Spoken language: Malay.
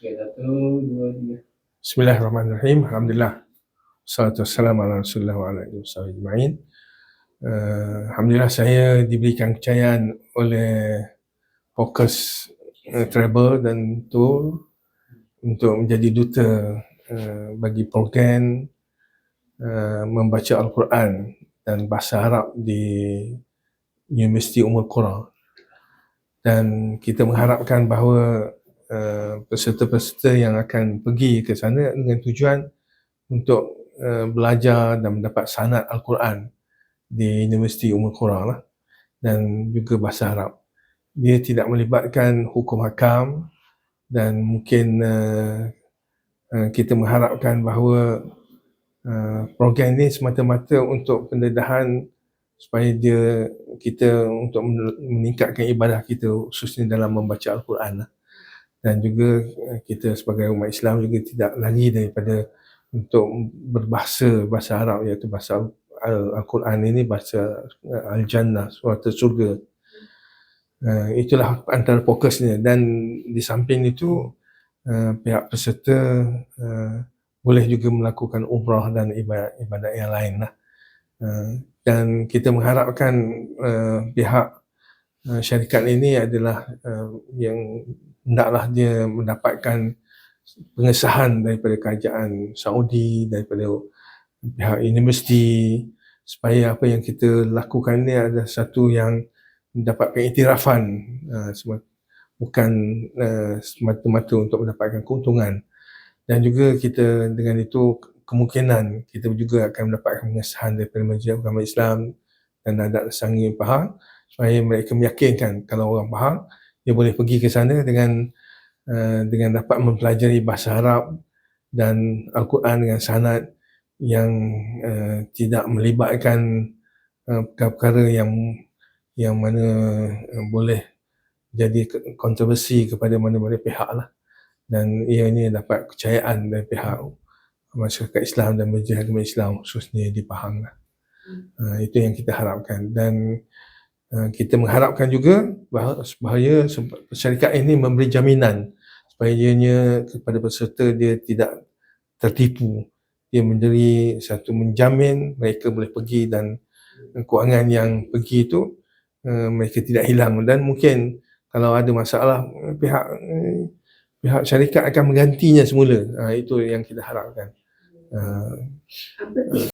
Okay, satu, dua, tiga. Bismillahirrahmanirrahim. Alhamdulillah. Salatu wassalamu ala rasulullah wa ala alihi wasallam ajma'in. Uh, Alhamdulillah saya diberikan kepercayaan oleh Fokus uh, Travel dan Tour untuk menjadi duta uh, bagi program uh, membaca Al-Quran dan bahasa Arab di Universiti Ummul Qura. Dan kita mengharapkan bahawa uh, peserta-peserta yang akan pergi ke sana dengan tujuan untuk uh, belajar dan mendapat sanad Al-Quran di Universiti Ummul Qura lah dan juga bahasa Arab. Dia tidak melibatkan hukum hakam dan mungkin uh, uh, kita mengharapkan bahawa uh, program ini semata-mata untuk pendedahan supaya dia kita untuk meningkatkan ibadah kita khususnya dalam membaca Al-Quran lah. Dan juga uh, kita sebagai umat Islam juga tidak lagi daripada untuk berbahasa bahasa Arab iaitu bahasa Al- Al-Quran ini bahasa uh, Al-Jannah suatu surga Uh, itulah antara fokusnya dan di samping itu pihak peserta boleh juga melakukan umrah dan ibadat-ibadat yang lain lah. Dan kita mengharapkan pihak syarikat ini adalah yang hendaklah dia mendapatkan pengesahan daripada kerajaan Saudi daripada pihak universiti supaya apa yang kita lakukan ini adalah satu yang mendapatkan iktirafan uh, bukan uh, semata-mata untuk mendapatkan keuntungan. Dan juga kita dengan itu kemungkinan kita juga akan mendapatkan pengesahan daripada Majlis Agama Islam dan adat sangi Pahang supaya mereka meyakinkan kalau orang Pahang dia boleh pergi ke sana dengan uh, dengan dapat mempelajari bahasa Arab dan Al-Quran dengan sanad yang uh, tidak melibatkan uh, perkara-perkara yang yang mana uh, boleh jadi kontroversi kepada mana-mana pihak lah. Dan ianya dapat kepercayaan dari pihak masyarakat Islam dan Majlis Agama Islam khususnya di Pahang lah. Uh, itu yang kita harapkan. Dan kita mengharapkan juga bahawa syarikat ini memberi jaminan supaya ianya kepada peserta dia tidak tertipu. Dia menjadi satu menjamin mereka boleh pergi dan kewangan yang pergi itu uh, mereka tidak hilang. Dan mungkin kalau ada masalah pihak pihak syarikat akan menggantinya semula. Uh, itu yang kita harapkan. Uh,